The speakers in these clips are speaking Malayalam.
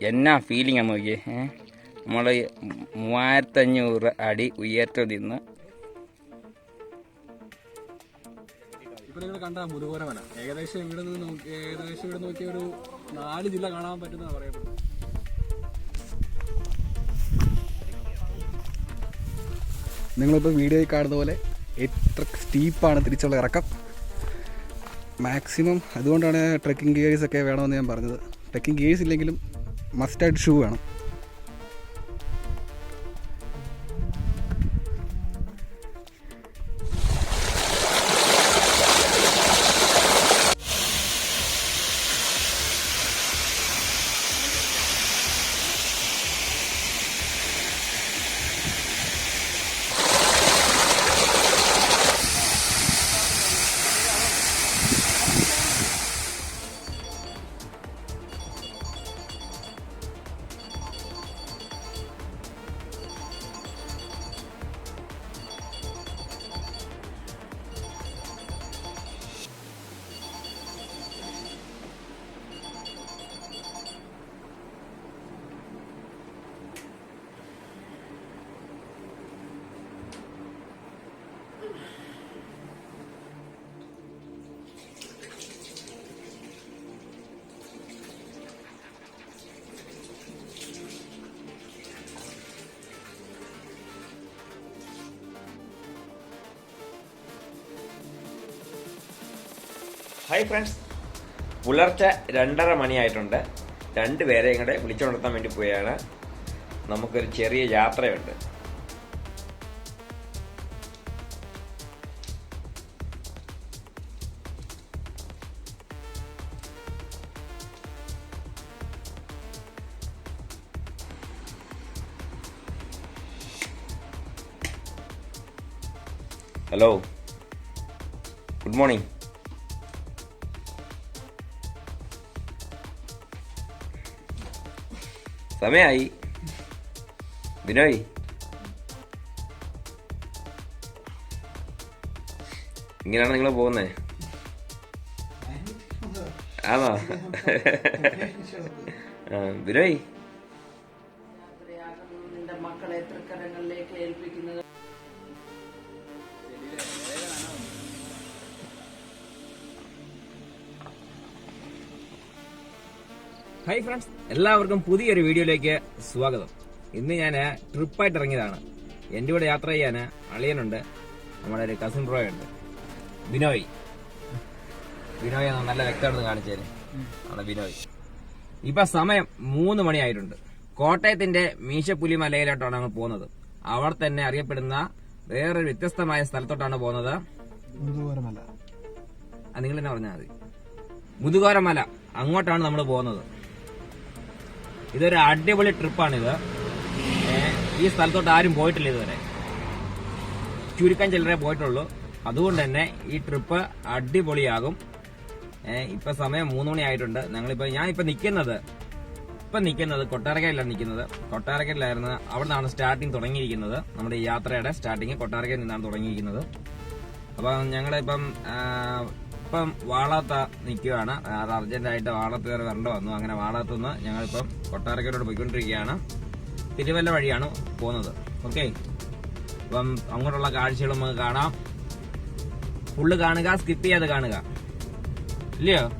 എന്നാ ഫീലിംഗ് നോക്കിയേ? ഏ? നമ്മൾ മൂവായിരത്തഞ്ഞൂറ് അടി ഉയർത്തു നിന്ന് ഇപ്പൊ നിങ്ങൾ കണ്ട ഏകദേശം ഇവിടെ നിന്ന് നോക്കി ഏകദേശം ഇവിടെ നോക്കിയ ഒരു നാല് ജില്ല കാണാൻ പറ്റുന്ന പറയപ്പെടുന്നത്. നിങ്ങളിപ്പോൾ വീഡിയോയിൽ കാണുന്ന പോലെ എത്ര സ്റ്റീപ്പാണ് തിരിച്ചുള്ള ഇറക്കം. മാക്സിമം അതുകൊണ്ടാണ് ട്രക്കിംഗ് ഗിയേഴ്സ് ഒക്കെ വേണമെന്ന് ഞാൻ പറഞ്ഞത്. ട്രക്കിംഗ് ഗിയേഴ്സ് ഇല്ലെങ്കിലും മസ്റ്റായിട്ട് ഷൂ വേണം. ഹായ് ഫ്രണ്ട്സ് പുലർച്ചെ രണ്ടര മണിയായിട്ടുണ്ട്. രണ്ട് പേരെ ഇങ്ങോട്ട് വിളിച്ചുണർത്താൻ വേണ്ടി പോയാണ്. നമുക്കൊരു ചെറിയ യാത്രയുണ്ട്. ഹലോ ഗുഡ് മോർണിംഗ് സമയായി ബിനോയ് ഇങ്ങനെയാണ് നിങ്ങൾ പോകുന്നേ ആണോ ബിനോയ് ഹായ് ഫ്രണ്ട്സ് എല്ലാവർക്കും പുതിയൊരു വീഡിയോയിലേക്ക് സ്വാഗതം. ഇന്ന് ഞാൻ ട്രിപ്പായിട്ട് ഇറങ്ങിയതാണ്. എന്റെ കൂടെ യാത്ര ചെയ്യാൻ അളിയനുണ്ട്. നമ്മുടെ ഒരു കസിൻ റോയ് ഉണ്ട്. ബിനോയ്. ബിനോയ് നല്ല വ്യക്തമാണെന്ന് കാണിച്ചേര് ആണ് ബിനോയ്. ഇപ്പൊ സമയം മൂന്ന് മണിയായിട്ടുണ്ട് കോട്ടയത്തിന്റെ മീശപ്പുലി മലയിലോട്ടാണ് നമ്മൾ പോകുന്നത്. അവിടെ തന്നെ അറിയപ്പെടുന്ന വേറൊരു വ്യത്യസ്തമായ സ്ഥലത്തോട്ടാണ് പോകുന്നത്. നിങ്ങൾ തന്നെ പറഞ്ഞാൽ മതി. മുതുകോരമല. അങ്ങോട്ടാണ് നമ്മൾ പോകുന്നത്. ഇതൊരു അടിപൊളി ട്രിപ്പാണിത് ഈ സ്ഥലത്തോട്ട് ആരും പോയിട്ടില്ല ഇതുവരെ. ചുരുക്കം ചിലരെ പോയിട്ടുള്ളൂ. അതുകൊണ്ട് തന്നെ ഈ ട്രിപ്പ് അടിപൊളിയാകും. ഇപ്പൊ സമയം മൂന്ന് മണി ആയിട്ടുണ്ട് ഞങ്ങളിപ്പോ ഞാൻ ഇപ്പൊ നിൽക്കുന്നത് ഇപ്പൊ നിൽക്കുന്നത് കൊട്ടാരക്കരയിലാണ് നിൽക്കുന്നത് കൊട്ടാരക്കരയിലായിരുന്നു അവിടെ നിന്നാണ് സ്റ്റാർട്ടിങ് തുടങ്ങിയിരിക്കുന്നത്. നമ്മുടെ ഈ യാത്രയുടെ സ്റ്റാർട്ടിങ് കൊട്ടാരക്കരയിൽ നിന്നാണ് തുടങ്ങിയിരിക്കുന്നത്. അപ്പം ഞങ്ങളിപ്പം ഇപ്പം വാളാത്ത നിൽക്കുകയാണ്. അത് അർജന്റായിട്ട് വാളത്ത് കയറി വരേണ്ട വന്നു. അങ്ങനെ വാളത്തു നിന്ന് ഞങ്ങളിപ്പം കൊട്ടാരക്കരോട് പോയിക്കൊണ്ടിരിക്കുകയാണ്. തിരുവല്ല വഴിയാണ് പോകുന്നത്. ഓക്കെ? അപ്പം അങ്ങോട്ടുള്ള കാഴ്ചകളും നമുക്ക് കാണാം. ഫുള്ള് കാണുക സ്കിപ്പ് ചെയ്യാതെ കാണുക. ഇല്ലയോ?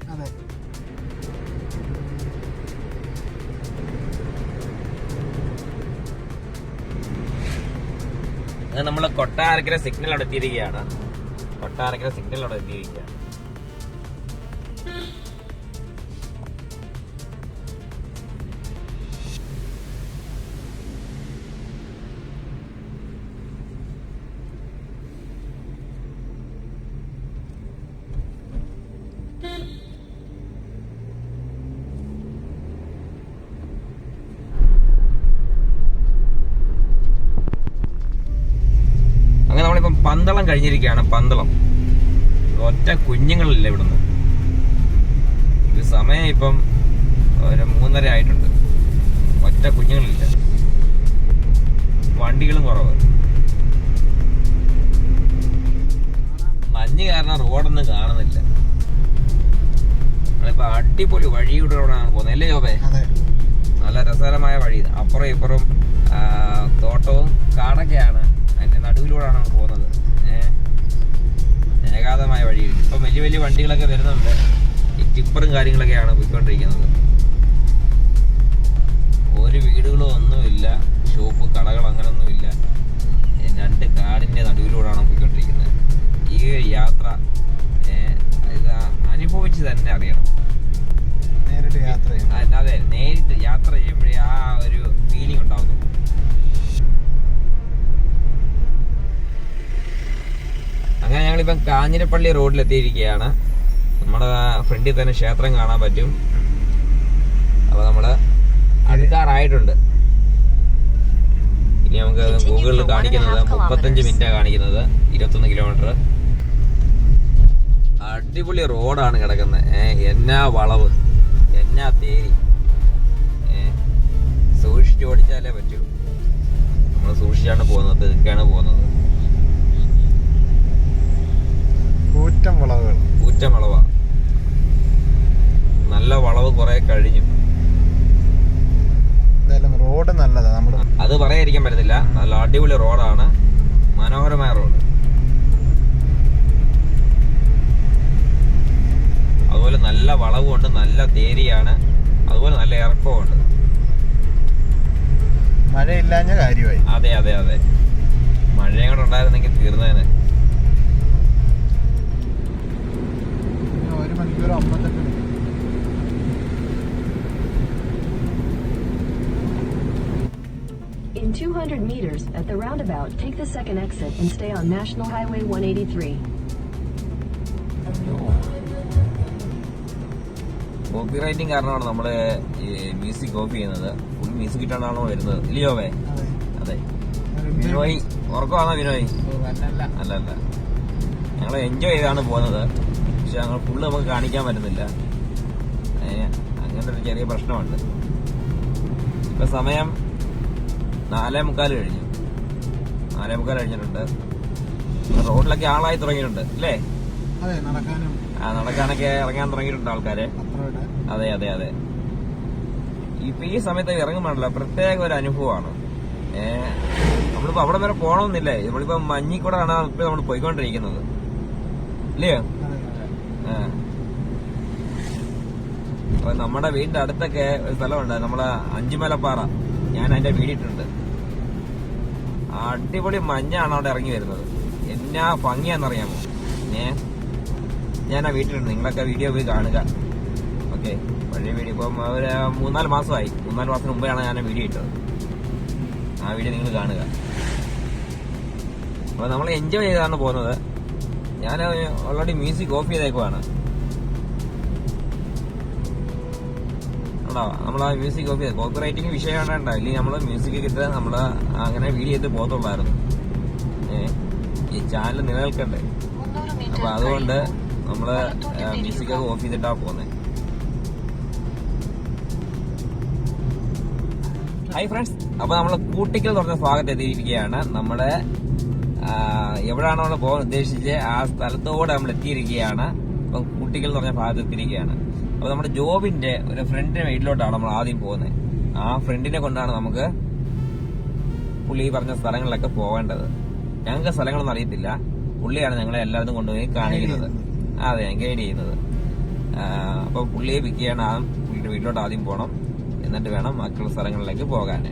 നമ്മൾ കൊട്ടാരക്കര സിഗ്നൽ അവിടെ എത്തിയിരിക്കുകയാണ്. കൊട്ടാരക്കര സിഗ്നൽ അവിടെ എത്തിയിരിക്കുകയാണ്. പന്തളം കഴിഞ്ഞിരിക്കുകയാണ് പന്തളം. ഒറ്റ കുഞ്ഞുങ്ങളില്ല ഇവിടുന്ന്. ഇത് സമയം ഇപ്പം ഒരു മൂന്നര ആയിട്ടുണ്ട്. ഒറ്റ കുഞ്ഞുങ്ങളില്ല. വണ്ടികളും കുറവ്. മഞ്ഞ് കാരണം റോഡൊന്നും കാണുന്നില്ല. നമ്മളിപ്പോ അടിപൊളി വഴിയിലൂടെയാണ് പോകുന്നത്. അല്ലേ ജോബേ? നല്ല രസകരമായ വഴി. അപ്പുറം ഇപ്പുറം തോട്ടവും കാടൊക്കെയാണ്. അതിന്റെ നടുവിലൂടെയാണ് നമ്മൾ പോകുന്നത്. ഏകാതമായ വഴി ഇപ്പൊ വലിയ വലിയ വണ്ടികളൊക്കെ വരുന്നുണ്ട്. ഈ ടിപ്പറും കാര്യങ്ങളൊക്കെയാണ് പോയിക്കൊണ്ടിരിക്കുന്നത്. ഒരു വീടുകളും ഒന്നുമില്ല ഷോപ്പ് കടകൾ അങ്ങനൊന്നുമില്ല രണ്ട് കാടിന്റെ നടുവിലൂടെയാണ് പോയിക്കൊണ്ടിരിക്കുന്നത്. ഈ യാത്ര ഇത് അനുഭവിച്ച് തന്നെ അറിയണം. നേരിട്ട് യാത്ര അതെ നേരിട്ട് യാത്ര ചെയ്യുമ്പോഴേ ആ ഒരു ഫീലിംഗ് ഉണ്ടാവുന്നു ഞങ്ങളിപ്പം കാഞ്ഞിരപ്പള്ളി റോഡിലെത്തിയിരിക്കുകയാണ്. നമ്മുടെ ഫ്രണ്ടിൽ തന്നെ ക്ഷേത്രം കാണാൻ പറ്റും. അപ്പൊ നമ്മൾ അടുക്കാറായിട്ടുണ്ട് ഇനി നമുക്ക് ഗൂഗിളിൽ കാണിക്കുന്നത് മുപ്പത്തഞ്ച് മിനിറ്റാണ് കാണിക്കുന്നത്. ഇരുപത്തൊന്ന് കിലോമീറ്റർ. അടിപൊളി റോഡാണ് കിടക്കുന്നത്. എന്നാ വളവ്. എന്നാ തേരി സൂക്ഷിച്ച് ഓടിച്ചാലേ പറ്റൂ. നമ്മൾ സൂക്ഷിച്ചാണ് പോകുന്നത്. ഇതൊക്കെയാണ് പോകുന്നത്. കൂറ്റം വളവുകൾ. ഊറ്റം വളവാ. നല്ല വളവ് കുറെ കഴിഞ്ഞു. എന്തായാലും റോഡ് നല്ലതാ നമ്മൾ അത് പറയാതിരിക്കാൻ പറ്റത്തില്ല. നല്ല അടിപൊളി റോഡാണ്. മനോഹരമായ റോഡ്. അതുപോലെ നല്ല വളവുമുണ്ട് നല്ല തേരിയാണ്. അതുപോലെ നല്ല ഇറക്കമുണ്ട് മഴയില്ലാഞ്ഞ കാര്യമായി. അതെ അതെ അതെ. മഴയും കൂടെ ഉണ്ടായിരുന്നെങ്കിൽ തീർന്നേനെ ഇനി ഒരു അമ്പത്തെട്ട് In 200 meters, at the roundabout, take the second exit and stay on National Highway 183. Copy writing കാരണമാണ് നമ്മൾ ഈ മ്യൂസിക് കോപ്പി ചെയ്യുന്നത്. ഫുൾ മ്യൂസിക് ഇട്ടാണോ വരുന്നത്. ഇല്ലയോവേ അതെ. വിനോയ് ഉറക്കമാണോ വിനോയ് അല്ല അല്ല ഞങ്ങൾ എൻജോയ് ചെയ്താണ് പോകുന്നത്. പക്ഷെ ഞങ്ങൾ ഫുള്ള് നമുക്ക് കാണിക്കാൻ പറ്റുന്നില്ല. അങ്ങനത്തെ ഒരു ചെറിയ പ്രശ്നമുണ്ട്. ഇപ്പൊ സമയം നാലേ മുക്കാൽ കഴിഞ്ഞു. നാലേ മുക്കാൽ കഴിഞ്ഞിട്ടുണ്ട് റോഡിലൊക്കെ ആളായി തുടങ്ങിയിട്ടുണ്ട് അല്ലേ? ആ നടക്കാനൊക്കെ ഇറങ്ങാൻ തുടങ്ങിയിട്ടുണ്ട് ആൾക്കാരെ. അതെ അതെ അതെ. ഇപ്പൊ ഈ സമയത്ത് ഇറങ്ങുമ്പോഴല്ലോ പ്രത്യേക ഒരു അനുഭവമാണ്. ഏഹ് നമ്മളിപ്പോ അവിടെ വരെ പോണമെന്നില്ലേ നമ്മളിപ്പോ മഞ്ഞിക്കൂടാണ് ഇപ്പൊ നമ്മൾ പോയിക്കൊണ്ടിരിക്കുന്നത്. ഇല്ലയോ ആ. അപ്പൊ നമ്മുടെ വീടിന്റെ അടുത്തൊക്കെ ഒരു സ്ഥലമുണ്ട്. നമ്മളെ അഞ്ചുമലപ്പാറ. ഞാൻ അതിന്റെ വീടിട്ടുണ്ട്. അടിപൊളി മഞ്ഞാണ് അവിടെ ഇറങ്ങി വരുന്നത്. എന്നാ ഭംഗിയാന്നറിയാമോ ഏ? ഞാൻ ആ വീട്ടിലുണ്ട്. നിങ്ങളൊക്കെ വീഡിയോ പോയി കാണുക. ഓക്കെ പഴയ വീഡിയോ ഇപ്പം ഒരു മൂന്നാൽ മാസമായി. മൂന്നാൽ മാസത്തിന് മുമ്പെയാണ് ഞാൻ വീഡിയോ ഇട്ടത്. ആ വീഡിയോ നിങ്ങൾ കാണുക. അപ്പൊ നമ്മൾ എൻജോയ് ചെയ്താണ് പോകുന്നത്. ഞാൻ ഓൾറെഡി മ്യൂസിക് ഓഫ് ചെയ്തേക്കുവാണ്. ഉണ്ടോ നമ്മൾ ആ മ്യൂസിക് ഓക്കെ കോപ്പി റൈറ്റിംഗ് വിഷയമാണ് ഉണ്ടാവില്ല നമ്മൾ മ്യൂസിക് കിട്ടുക നമ്മൾ അങ്ങനെ വീഡിയോ ചെയ്ത് പോകത്തുള്ളായിരുന്നു. ഈ ചാനൽ നിലനിൽക്കണ്ടേ? അപ്പൊ അതുകൊണ്ട് നമ്മൾ മ്യൂസിക് ഒക്കെ ഓഫ് ചെയ്തിട്ടാ പോകുന്നത് ഹായ് ഫ്രണ്ട്സ് അപ്പൊ നമ്മൾ കൂട്ടിക്കൽ തുറന്ന സ്വാഗതം എത്തിയിരിക്കുകയാണ്. നമ്മുടെ ആ, എവിടെയാണോ നമ്മൾ പോകാൻ ഉദ്ദേശിച്ച് ആ സ്ഥലത്തോടെ നമ്മൾ എത്തിയിരിക്കുകയാണ്. അപ്പൊ കൂട്ടിക്കൽ തുറന്ന ഭാഗത്ത് എത്തിയിരിക്കുകയാണ്. അപ്പൊ നമ്മുടെ ജോബിന്റെ ഒരു ഫ്രണ്ടിന്റെ വീട്ടിലോട്ടാണ് നമ്മൾ ആദ്യം പോകുന്നത്. ആ ഫ്രണ്ടിനെ കൊണ്ടാണ് നമുക്ക് പുള്ളി ഈ പറഞ്ഞ സ്ഥലങ്ങളിലൊക്കെ പോകേണ്ടത്. ഞങ്ങൾക്ക് സ്ഥലങ്ങളൊന്നും അറിയത്തില്ല. പുള്ളിയാണ് ഞങ്ങളെ എല്ലാവരും കൊണ്ടുപോയി കാണിക്കുന്നത്. അതെ ഗൈഡ് ചെയ്യുന്നത്. അപ്പോൾ അപ്പൊ പുള്ളിയെ പിക്ക് ചെയ്യാൻ ആദ്യം പുള്ളിയുടെ വീട്ടിലോട്ട് ആദ്യം പോകണം എന്നിട്ട് വേണം മറ്റുള്ള സ്ഥലങ്ങളിലേക്ക് പോകാൻ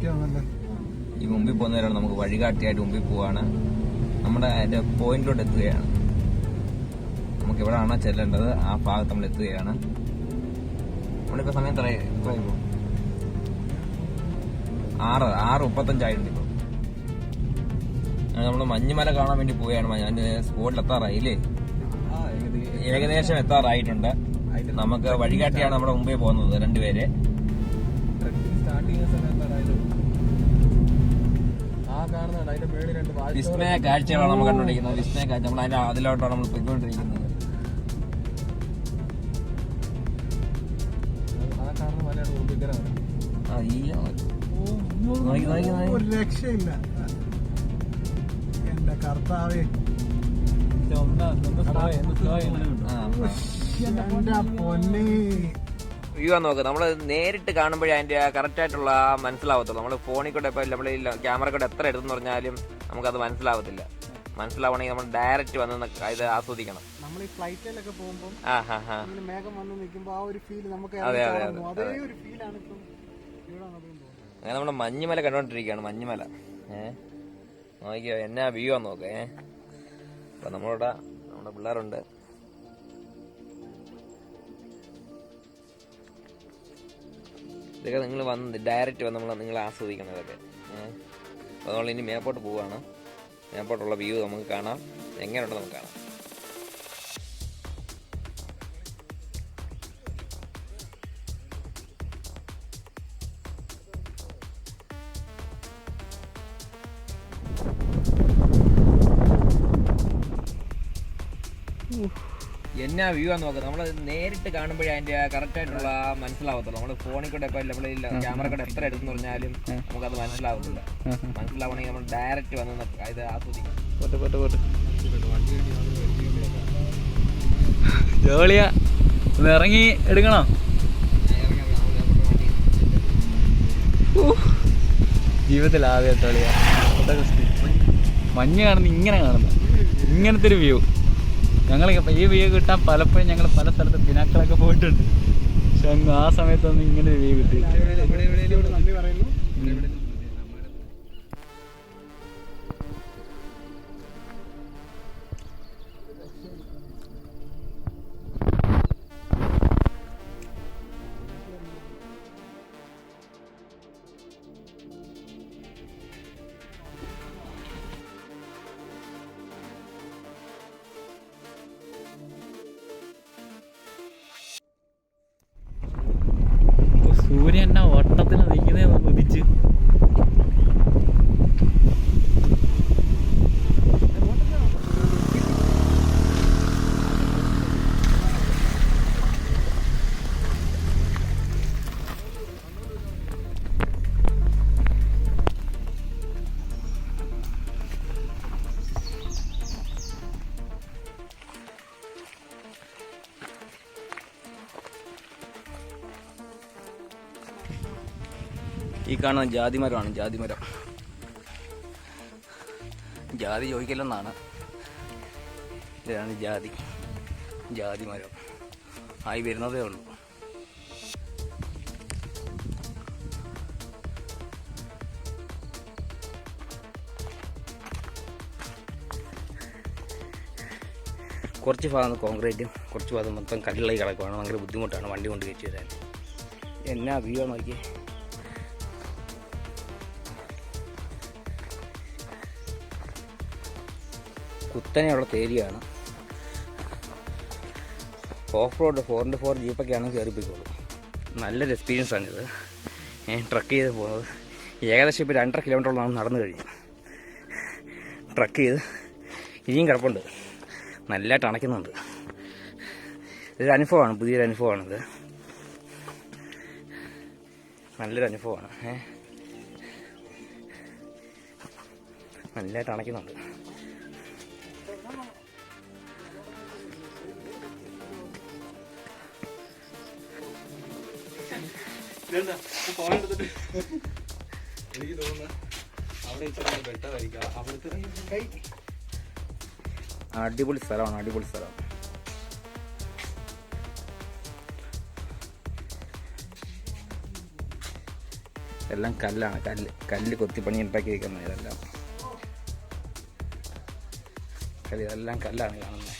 ഈ മുമ്പിൽ പോകുന്നവരാണ് നമുക്ക് വഴികാട്ടിയായിട്ട് മുമ്പിൽ പോവാണ്. നമ്മുടെ അതിന്റെ പോയിന്റിലോട്ട് എത്തുകയാണ്. നമുക്ക് എവിടെയാണോ ചെല്ലേണ്ടത് ആ ഭാഗത്ത് നമ്മൾ എത്തുകയാണ്. നമ്മളിപ്പോ സമയം എത്ര എത്രയായിപ്പോ ആറ് ആറ് മുപ്പത്തഞ്ചായിട്ടുണ്ട് ഇപ്പൊ. നമ്മൾ മഞ്ഞുമല കാണാൻ വേണ്ടി പോവുകയാണ്. ഞാൻ സ്പോട്ടിൽ എത്താറായില്ലേ ഏകദേശം. എത്താറായിട്ടുണ്ട്. നമുക്ക് വഴികാട്ടിയാണ് നമ്മുടെ മുമ്പേ പോകുന്നത് രണ്ടുപേരെ. സ്റ്റാർട്ട് ചെയ്യുന്ന സമയത്ത് വിസ്മയ കാഴ്ചകളാണ് നമ്മൾ കണ്ടുകൊണ്ടിരിക്കുന്നത് വിസ്മയ കാഴ്ച നമ്മൾ അതിന്റെ അതിലോട്ടാണ് നമ്മൾ പോയിക്കൊണ്ടിരിക്കുന്നത് ഒരു രക്ഷയില്ല എന്റെ കർത്താവേ എന്റെ പൊന്നേ വ്യൂ ആണ് നോക്കുക നമ്മൾ നേരിട്ട് കാണുമ്പോഴേ അതിന്റെ കറക്റ്റ് ആയിട്ടുള്ള ആ മനസ്സിലാവത്തുള്ളൂ. നമ്മൾ ഫോണിൽ കൂടെ ഇപ്പോൾ നമ്മൾ ക്യാമറ കൂടെ എത്ര എടുത്തെന്ന് പറഞ്ഞാലും നമുക്കത് മനസ്സിലാവത്തില്ല. മനസ്സിലാവണമെങ്കിൽ നമ്മൾ ഡയറക്റ്റ് വന്ന് ഇത് ആസ്വദിക്കണം. നമ്മൾ ഈ ഫ്ലൈറ്റിലൊക്കെ പോകുമ്പോൾ മേഘം വന്ന് നിൽക്കുമ്പോൾ ആ ഒരു ഫീൽ നമുക്ക് അതെ, അതെ, അതെ ഒരു ഫീലാണ് അങ്ങനെ നമ്മുടെ മഞ്ഞുമല കണ്ടോണ്ടിരിക്കുകയാണ് മഞ്ഞുമല. ഏ? നോക്കിയോ എന്നാ വ്യൂ ആണ് നോക്കേ അപ്പൊ നമ്മളിവിടെ നമ്മുടെ പിള്ളേരുണ്ട്. ഇതൊക്കെ നിങ്ങൾ വന്ന് ഡയറക്റ്റ് വന്ന് നമ്മൾ നിങ്ങൾ ആസ്വദിക്കണം ഇതൊക്കെ അപ്പോൾ ഇനി മേപ്പോട്ട് പോവുകയാണ് മേപ്പോട്ടുള്ള വ്യൂ നമുക്ക് കാണാം. എങ്ങനെയുണ്ട് നമുക്ക് കാണാം. എന്നാ വ്യൂ ആണ് നോക്കുക നമ്മൾ നേരിട്ട് കാണുമ്പോഴേ അതിന്റെ കറക്റ്റ് ആയിട്ടുള്ള ആ മനസ്സിലാവത്തുള്ളൂ. നമ്മൾ ഫോണിൽ കൂടെ ഇപ്പൊ നമ്മൾ ക്യാമറ കൂടെ എത്ര എടുത്തെന്ന് പറഞ്ഞാലും നമുക്കത് മനസ്സിലാവത്തില്ല. മനസ്സിലാവണമെങ്കിൽ നമ്മൾ ഡയറക്റ്റ് വന്ന് ഇത് ആസ്വദിക്കും ജോളിയാ ഒന്ന് ഇറങ്ങി എടുക്കണോ? ജീവിതത്തിൽ ആദ്യം ജോളിയാ മഞ്ഞ് കാണുന്ന ഇങ്ങനെ കാണുന്ന. ഇങ്ങനത്തെ ഒരു വ്യൂ ഞങ്ങൾ ഈ വ്യൂ കിട്ടാൻ പലപ്പോഴും ഞങ്ങൾ പല സ്ഥലത്ത് പിനാക്കളൊക്കെ പോയിട്ടുണ്ട്. പക്ഷെ ആ സമയത്തൊന്നും ഇങ്ങനെ ഒരു വ്യൂ കിട്ടി സൂര്യൻ എന്നാ വട്ടത്തിൽ കാണുന്ന ജാതിമരമാണ് ജാതിമരം. ജാതി ചോദിക്കലെന്നാണ്. ഇതാണ് ജാതി. ജാതിമരം. ആയി വരുന്നതേ ഉള്ളൂ. കുറച്ച് ഭാഗം കോൺക്രീറ്റും കുറച്ച് ഭാഗം മൊത്തം കല്ലായി കിടക്കുവാണ്. ഭയങ്കര ബുദ്ധിമുട്ടാണ്. വണ്ടി കൊണ്ട് കയറ്റി വരാൻ. എന്നാ വ്യൂ നോക്കിയേ. കുത്തനെയുള്ള തേരിയാണ്. Off road four into four ജീപ്പൊക്കെ ആണെങ്കിൽ കയറിപ്പിക്കുള്ളൂ നല്ലൊരു എക്സ്പീരിയൻസ് ആണിത് ഞാൻ ട്രക്ക് ചെയ്ത് പോകുന്നത് ഏകദേശം ഇപ്പോൾ രണ്ടര കിലോമീറ്ററോളം നടന്നു കഴിഞ്ഞു ട്രക്ക് ചെയ്ത് ഇനിയും കിടപ്പുണ്ട്. നല്ലതായിട്ട് അണയ്ക്കുന്നുണ്ട് ഇതൊരു അനുഭവമാണ് പുതിയൊരു അനുഭവമാണിത് നല്ലൊരു അനുഭവമാണ് ഏ. നല്ലതായിട്ട് അണയ്ക്കുന്നുണ്ട് എനിക്ക് തോന്നുന്നു അവിടെ ഇച്ചിരി ബെറ്ററായിരിക്കും അവിടുത്തെ അടിപൊളി സ്ഥലമാണ് അടിപൊളി സ്ഥലം. എല്ലാം കല്ലാണ്. കല്ല് കല്ല് കൊത്തിപ്പണി ഉണ്ടാക്കി വെക്കുന്നത് ഇതെല്ലാം. കല്ല് ഇതെല്ലാം കല്ലാണ് കാണുന്നത്.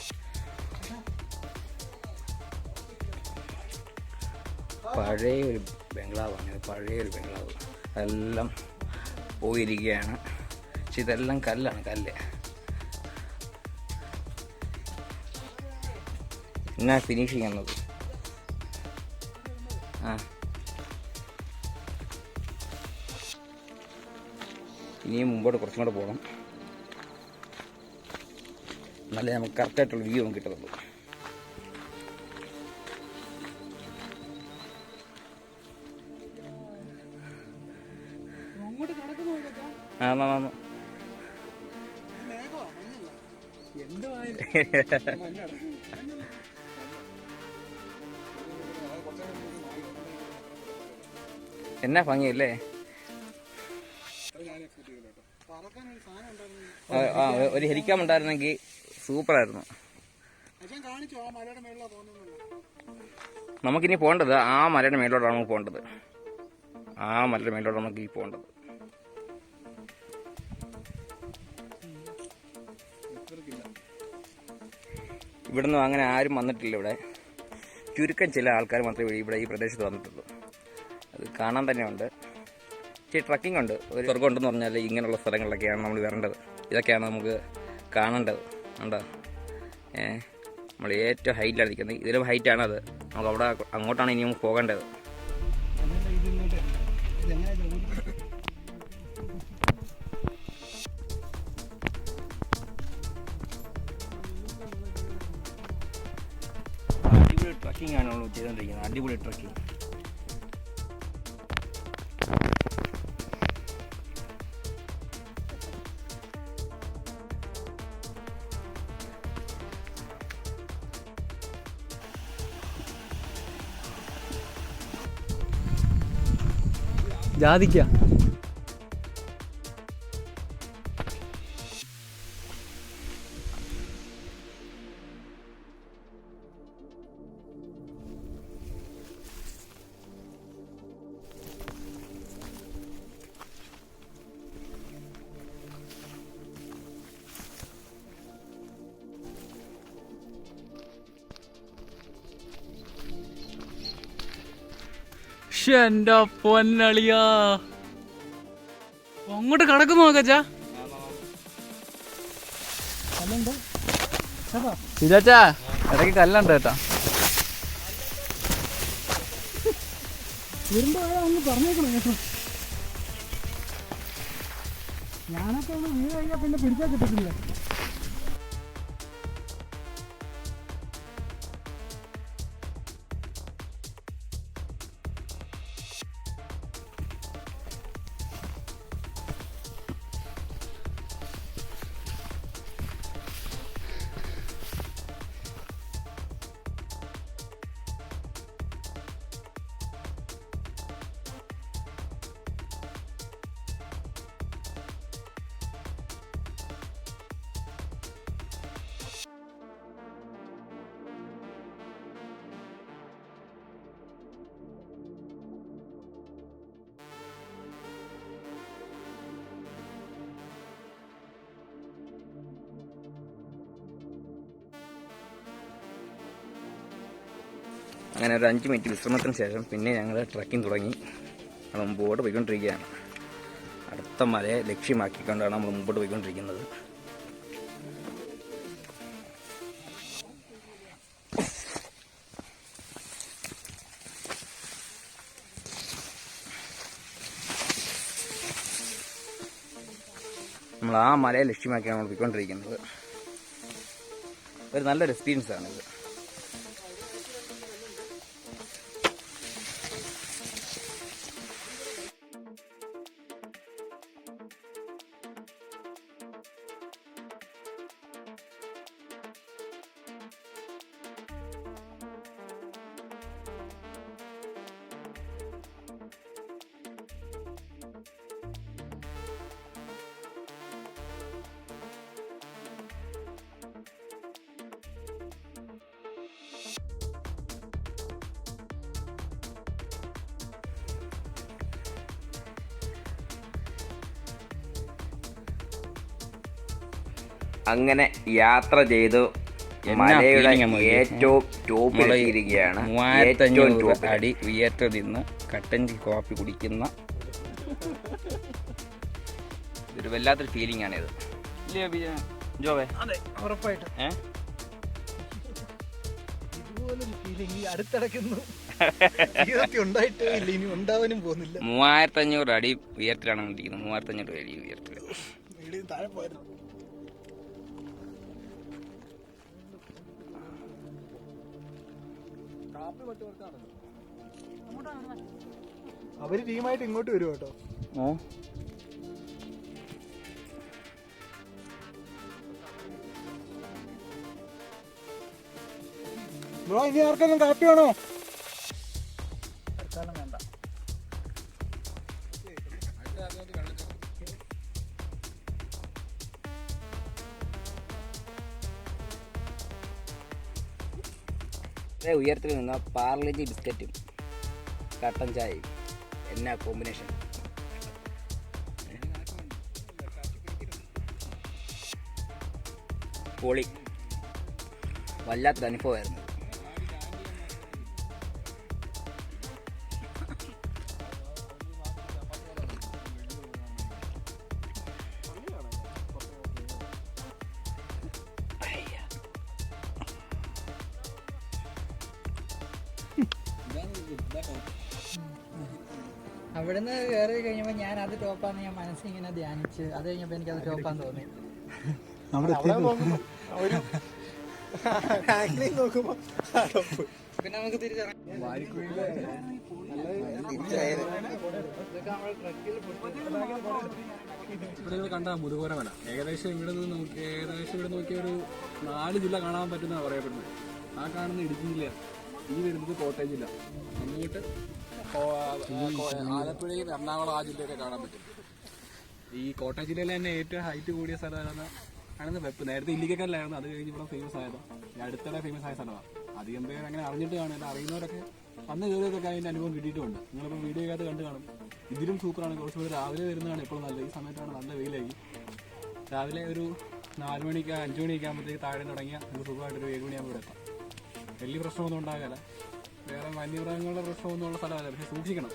പഴയ ഒരു ബംഗ്ലാവാണ് പഴയ ഒരു ബംഗ്ലാവ്. എല്ലാം പോയിരിക്കുകയാണ്. പക്ഷെ ഇതെല്ലാം കല്ലാണ് കല്ല്. എന്നാ ഫിനിഷിങ് എന്നത് ആ. ഇനിയും മുമ്പോട്ട് കുറച്ചും കൂടെ പോകണം. എന്നാലേ നമുക്ക് കറക്റ്റായിട്ടുള്ള വ്യൂ നമുക്ക് കിട്ടത്തുള്ളൂ. ആ ആ, ആ, ആ. എന്നാ ഭംഗിയല്ലേ? ആ, ഒരു ഹെലിക്കാം ഉണ്ടായിരുന്നെങ്കിൽ സൂപ്പറായിരുന്നു. നമുക്കിനി പോകേണ്ടത് ആ മലയുടെ മേലോട്ടാണ് നമുക്ക് പോകേണ്ടത്. ആ മലയുടെ മേലോട്ടാണ് നമുക്ക് ഈ പോകേണ്ടത്. ഇവിടുന്ന് അങ്ങനെ ആരും വന്നിട്ടില്ല ഇവിടെ. ചുരുക്കം ചില ആൾക്കാർ മാത്രമേ ഇവിടെ ഈ പ്രദേശത്ത് വന്നിട്ടുള്ളൂ. അത് കാണാൻ തന്നെയുണ്ട്. ഇച്ചിരി ട്രക്കിംഗ് ഉണ്ട്. ഒരു സ്വർഗം ഉണ്ടെന്ന് പറഞ്ഞാൽ ഇങ്ങനെയുള്ള സ്ഥലങ്ങളിലൊക്കെയാണ് നമ്മൾ വരേണ്ടത്. ഇതൊക്കെയാണ് നമുക്ക് കാണേണ്ടത്. ഉണ്ടോ ഏ നമ്മൾ ഏറ്റവും ഹൈറ്റിലാണ് നിൽക്കുന്നത്. ഇതിലും ഹൈറ്റാണ് അത് നമുക്ക് അവിടെ അങ്ങോട്ടാണ് ഇനി നമുക്ക് പോകേണ്ടത്. ചെയ്തുകൊണ്ടിരിക്കുന്നത് അടിപൊളി ട്രക്കിംഗ് ജാതിക്ക എന്റെ പൊന്നളിയാ. അങ്ങോട്ട് കടക്കുന്നു നോക്കച്ചാ ഇതാച്ചാ ഇടയ്ക്ക് കല്ലുണ്ട് കേട്ടാ. ഞാനൊക്കെ ഒന്ന് വീട് കഴിഞ്ഞാൽ പിന്നെ പിടിച്ചാൽ കിട്ടത്തില്ല. അങ്ങനെ ഒരു അഞ്ച് മിനിറ്റ് വിശ്രമത്തിന് ശേഷം പിന്നെ ഞങ്ങൾ ട്രക്കിംഗ് തുടങ്ങി. നമ്മൾ മുമ്പോട്ട് പോയിക്കൊണ്ടിരിക്കുകയാണ്. അടുത്ത മലയെ ലക്ഷ്യമാക്കിക്കൊണ്ടാണ് നമ്മൾ മുമ്പോട്ട് പോയിക്കൊണ്ടിരിക്കുന്നത്. നമ്മൾ ആ മലയെ ലക്ഷ്യമാക്കിയാണ് നമ്മൾ പോയിക്കൊണ്ടിരിക്കുന്നത്. ഒരു നല്ലൊരു എക്സ്പീരിയൻസ് ആണിത്. അങ്ങനെ യാത്ര ചെയ്തു. മലയുടെ. ഏറ്റവും ടോപ്പിലെത്തിയിരിക്കുകയാണ് ഏറ്റവും അടി ഉയരത്തിൽ നിന്ന് കട്ടൻ കോഫി കുടിക്കുന്ന ഇതൊരു വല്ലാത്തൊരു ഫീലിംഗ് ആണ് ഇത് ബിജ- ജോവേ? അതെ ഉറപ്പായിട്ടും. ഏ? മൂവായിരത്തഞ്ഞൂറ് അടി ഉയരത്തിലാണ് ഇരിക്കുന്നത് മൂവായിരത്തി അടി ഉയരത്തിൽ അവർ ടീമായിട്ട് ഇങ്ങോട്ട് വരും കേട്ടോ. ബ്രോ ഇനി ആർക്കെങ്കിലും കാപ്പി വേണോ? ഉയരത്തിൽ നിന്ന പാർലേജി ബിസ്ക്കറ്റും കട്ടൻ ചായയും. എന്നാ കോമ്പിനേഷൻ പൊളി. വല്ലാത്തൊരു അനുഭവമായിരുന്നു. ഞാൻ ധ്യാനിച്ച് അത് കഴിഞ്ഞപ്പോ എനിക്ക് അത് ടോപ്പാന്ന് തോന്നി പിന്നെ നമുക്ക് ഇപ്പോൾ നിങ്ങൾ കണ്ട മുതുകോരമല ഏകദേശം ഇവിടെ നിന്ന് നോക്കി ഏകദേശം ഇവിടെ നോക്കിയ ഒരു നാല് ജില്ല കാണാൻ പറ്റുന്ന പറയപ്പെടുന്നത് ആ കാണുന്ന ഇടുക്കി ജില്ല ഈ വരുന്നത് കോട്ടയം ജില്ല. അങ്ങോട്ട് ആലപ്പുഴയും എറണാകുളം ആ ജില്ലയൊക്കെ കാണാൻ പറ്റും. ഈ കോട്ടയം ജില്ലയിലെ തന്നെ ഏറ്റവും ഹൈറ്റ് കൂടിയ സ്ഥലമാണ് ആണെന്ന് വെപ്പ്. നേരത്തെ ഇല്ലിക്കക്കല്ലായിരുന്നു. അത് കഴിഞ്ഞ് ഇവിടെ ഫേമസ് ആയതാണ് അടുത്തിടെ ഫേമസ് ആയ സ്ഥലമാണ് അധികം പേര് അങ്ങനെ അറിഞ്ഞിട്ട് കാണില്ല അറിയുന്നവരൊക്കെ വന്ന് കയറിയതൊക്കെ അതിന്റെ അനുഭവം കിട്ടിയിട്ടുണ്ട്. നിങ്ങളിപ്പോൾ വീഡിയോ അകത്ത് കണ്ടു കാണും. ഇതിലും സൂപ്പറാണ് കുറച്ചുകൂടി രാവിലെ വരുന്നതാണ് എപ്പോഴും നല്ലത്. ഈ സമയത്താണ് നല്ല വെയിലായി. രാവിലെ ഒരു നാല് മണിക്ക് അഞ്ച് മണിയൊക്കെ ആകുമ്പോഴത്തേക്ക് താഴെ തുടങ്ങിയാൽ നമുക്ക് സുഖമായിട്ട് ഒരു ഏഴ് മണിയാകുമ്പോൾ എത്താം. വലിയ പ്രശ്നമൊന്നും ഉണ്ടാകില്ല വേറെ വന്യമൃഗങ്ങളുടെ പ്രശ്നമൊന്നും ഉള്ള സ്ഥലമല്ല. പക്ഷെ സൂക്ഷിക്കണം.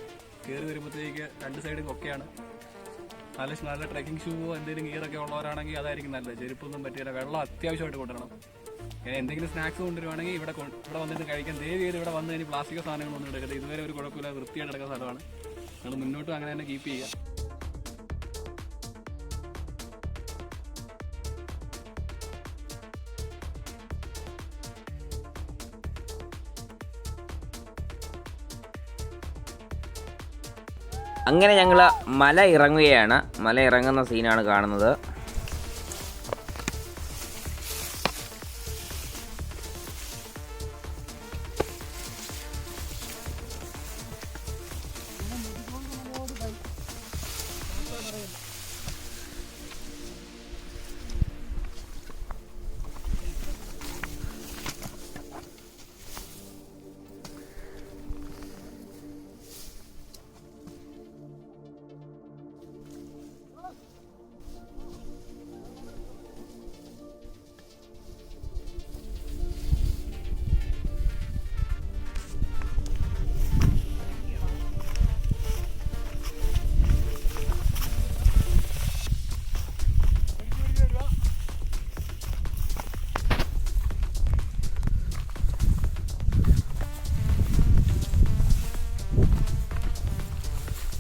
കയറി വരുമ്പോഴത്തേക്ക് രണ്ട് സൈഡും ഒക്കെയാണ്. നല്ല നല്ല ട്രക്കിംഗ് ഷൂവോ എന്തെങ്കിലും ഗിയറൊക്കെ ഉള്ളവരാണെങ്കിൽ അതായിരിക്കും നല്ലത്. ചെരുപ്പൊന്നും പറ്റിയില്ല വെള്ളം അത്യാവശ്യമായിട്ട് കൊണ്ടുവരണം. എന്തെങ്കിലും സ്നാക്സ് കൊണ്ടുവരുവാണെങ്കിൽ ഇവിടെ ഇവിടെ വന്നിട്ട് കഴിക്കാൻ ദയവ് ചെയ്ത് ഇവിടെ വന്ന് കഴിഞ്ഞ് പ്ലാസ്റ്റിക് സാധനങ്ങളൊന്നും എടുക്കരുത്. ഇതുവരെ ഒരു കുഴപ്പമില്ല വൃത്തിയായിട്ട് എടുക്കുന്ന സ്ഥലമാണ്. നിങ്ങൾ മുന്നോട്ടും അങ്ങനെ തന്നെ കീപ്പ് ചെയ്യുക. അങ്ങനെ ഞങ്ങൾ മല ഇറങ്ങുകയാണ്. മല ഇറങ്ങുന്ന സീനാണ് കാണുന്നത്.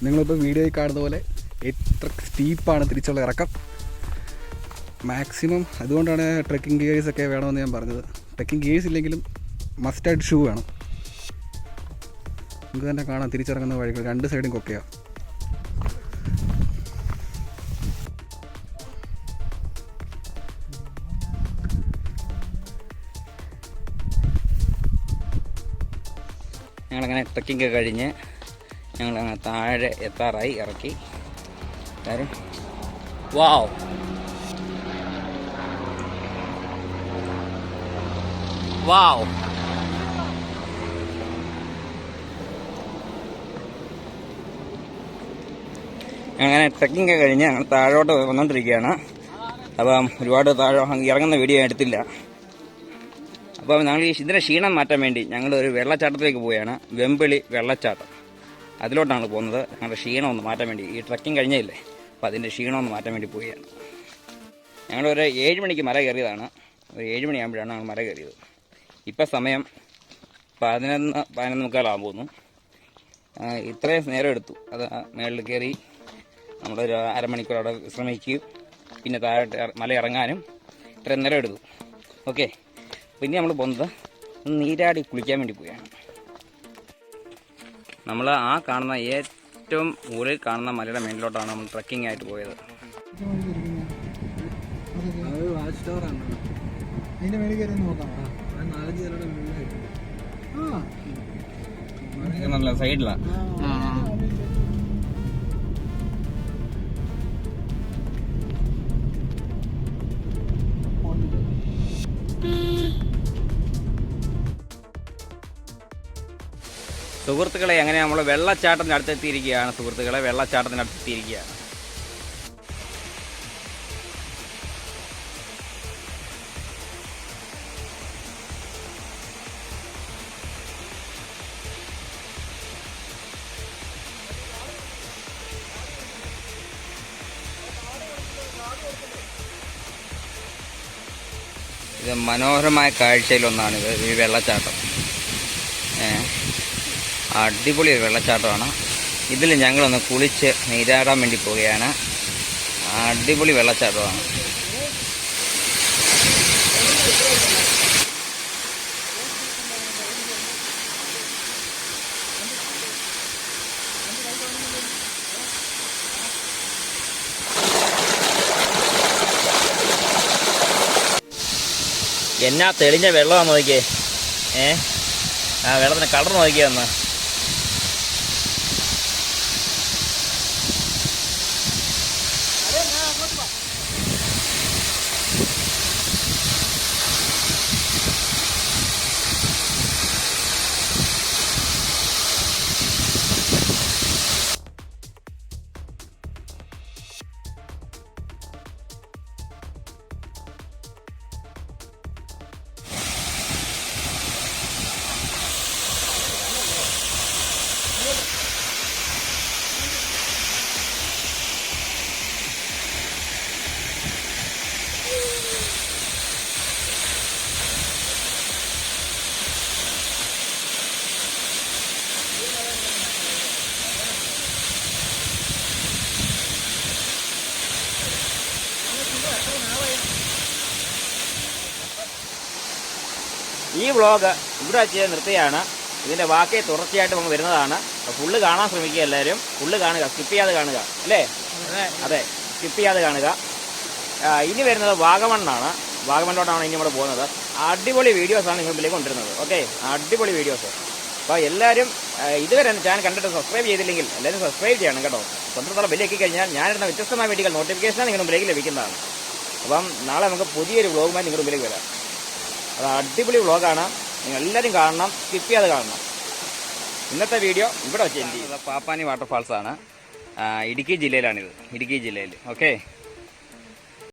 നിങ്ങളിപ്പോൾ വീഡിയോയിൽ കാണുന്ന പോലെ എത്ര സ്റ്റീപ്പാണ് തിരിച്ചുള്ള ഇറക്കം. മാക്സിമം അതുകൊണ്ടാണ് ട്രക്കിംഗ് ഗിയേഴ്സ് ഒക്കെ വേണമെന്ന് ഞാൻ പറഞ്ഞത്. ട്രക്കിംഗ് ഗിയേഴ്സ് ഇല്ലെങ്കിലും മസ്റ്റായിട്ട് ഷൂ വേണം. നമുക്ക് തന്നെ കാണാം തിരിച്ചിറങ്ങുന്ന വഴികൾ. രണ്ട് സൈഡും കൊക്കയാണ് ഞങ്ങളങ്ങനെ ട്രക്കിംഗ് ഒക്കെ കഴിഞ്ഞ് ഞങ്ങളങ്ങനെ താഴെ എത്താറായി ഇറക്കി. എല്ലാവരും. വാവ്. വാവ്. അങ്ങനെ ട്രക്കിംഗ് ഒക്കെ കഴിഞ്ഞ് ഞങ്ങൾ താഴോട്ട് വന്നുകൊണ്ടിരിക്കുകയാണ് അപ്പം ഒരുപാട് താഴെ ഇറങ്ങുന്ന വീഡിയോ എടുത്തില്ല. അപ്പം ഞങ്ങൾ ഈ ഇതിന്റെ ക്ഷീണം മാറ്റാൻ വേണ്ടി ഞങ്ങൾ ഒരു വെള്ളച്ചാട്ടത്തിലേക്ക് പോവുകയാണ്. വെമ്പിളി വെള്ളച്ചാട്ടം. അതിലോട്ടാണ് പോകുന്നത്. ഞങ്ങളുടെ ക്ഷീണം ഒന്ന് മാറ്റാൻ വേണ്ടി. ഈ ട്രക്കിംഗ് കഴിഞ്ഞില്ലേ? അപ്പോൾ അതിന്റെ ക്ഷീണം ഒന്ന് മാറ്റാൻ വേണ്ടി പോവുകയാണ്. ഞങ്ങളൊരു ഏഴ് മണിക്ക് മല കയറിയതാണ്. ഒരു ഏഴ് മണിയാകുമ്പോഴാണ് ഞങ്ങൾ മല കയറിയത്. ഇപ്പം സമയം പതിനൊന്ന് പതിനൊന്ന് മുക്കാലാകാൻ പോകുന്നു. ഇത്രയും നേരം എടുത്തു. അത് മേളിൽ കയറി നമ്മളൊരു അരമണിക്കൂർ അവിടെ വിശ്രമിക്കുകയും പിന്നെ താഴോട്ട് മല ഇറങ്ങാനും ഇത്രയും നേരം എടുത്തു. ഓക്കെ. പിന്നെ നമ്മൾ പോകുന്നത് നീരാടി കുളിക്കാൻ വേണ്ടി പോവുകയാണ്. നമ്മൾ ആ കാണുന്ന ഏറ്റവും മുകളിൽ കാണുന്ന മലയുടെ മേലിലോട്ടാണ് നമ്മൾ ട്രക്കിംഗ് ആയിട്ട് പോയത്. അതിന്റെ മേളിൽ കയറി നോക്കാം. നാലഞ്ച് പേരുടെ നല്ല സൈഡിലാണ് സുഹൃത്തുക്കളെ അങ്ങനെ നമ്മൾ വെള്ളച്ചാട്ടത്തിന്റെ അടുത്തെത്തിയിരിക്കുകയാണ്. സുഹൃത്തുക്കളെ വെള്ളച്ചാട്ടത്തിന്റെ അടുത്തെത്തിയിരിക്കുകയാണ്. ഇത് മനോഹരമായ കാഴ്ചയിലൊന്നാണിത് ഈ വെള്ളച്ചാട്ടം. അടിപൊളി ഒരു വെള്ളച്ചാട്ടമാണ്. ഇതിൽ ഞങ്ങളൊന്ന് കുളിച്ച് നീരാടാൻ വേണ്ടി പോവുകയാണ്. അടിപൊളി വെള്ളച്ചാട്ടമാണ്. എന്നാ തെളിഞ്ഞ വെള്ളമാണ് നോക്കിയേ? ഏ? ആ വെള്ളത്തിന് കളർ നോക്കിയാ ഈ വ്ളോഗ് ഇവിടെ വെച്ച് നിർത്തുകയാണ്. ഇതിന്റെ ബാക്കി തുടർച്ചയായിട്ട് നമ്മൾ വരുന്നതാണ്. ഫുള്ള് കാണാൻ ശ്രമിക്കുക എല്ലാവരും. ഫുള്ള് കാണുക. സ്കിപ്പ് ചെയ്യാതെ കാണുക. അല്ലേ? അതെ. സ്കിപ്പ് ചെയ്യാതെ കാണുക. ഇനി വരുന്നത് വാഗമണ്ണാണ് വാഗമണ്ണോട്ടാണ് ഇനി നമ്മൾ പോകുന്നത്. അടിപൊളി വീഡിയോസാണ് നിങ്ങൾ മുമ്പിലേക്ക് കൊണ്ടുവരുന്നത്. ഓക്കെ അടിപൊളി വീഡിയോസ് അപ്പോൾ എല്ലാവരും ഇതുവരെ ചാനൽ കണ്ടിട്ട് സബ്സ്ക്രൈബ് ചെയ്തില്ലെങ്കിൽ എല്ലാവരും സബ്സ്ക്രൈബ് ചെയ്യണം കേട്ടോ. സ്വന്തത്തോളം ബെല്ലേക്ക് കഴിഞ്ഞാൽ ഞാനിടുന്ന വ്യത്യസ്തമായ വീഡിയോകൾ നോട്ടിഫിക്കേഷൻ നിങ്ങളുടെ മുമ്പിലേക്ക് ലഭിക്കുന്നതാണ്. അപ്പം നാളെ നമുക്ക് പുതിയൊരു വ്ളോഗുമായി നിങ്ങളുടെ മുമ്പിലേക്ക് വരാം. അത് അടിപൊളി വ്ളോഗാണ്. നിങ്ങൾ എല്ലാവരും കാണണം സ്കിപ്പ് ചെയ്യാതെ കാണണം. ഇന്നത്തെ വീഡിയോ ഇവിടെ വെച്ച് പാപ്പാനി വാട്ടർഫാൾസ് ആണ്. ആ, ഇടുക്കി ജില്ലയിലാണിത്. ഇടുക്കി ജില്ലയിൽ. ഓക്കെ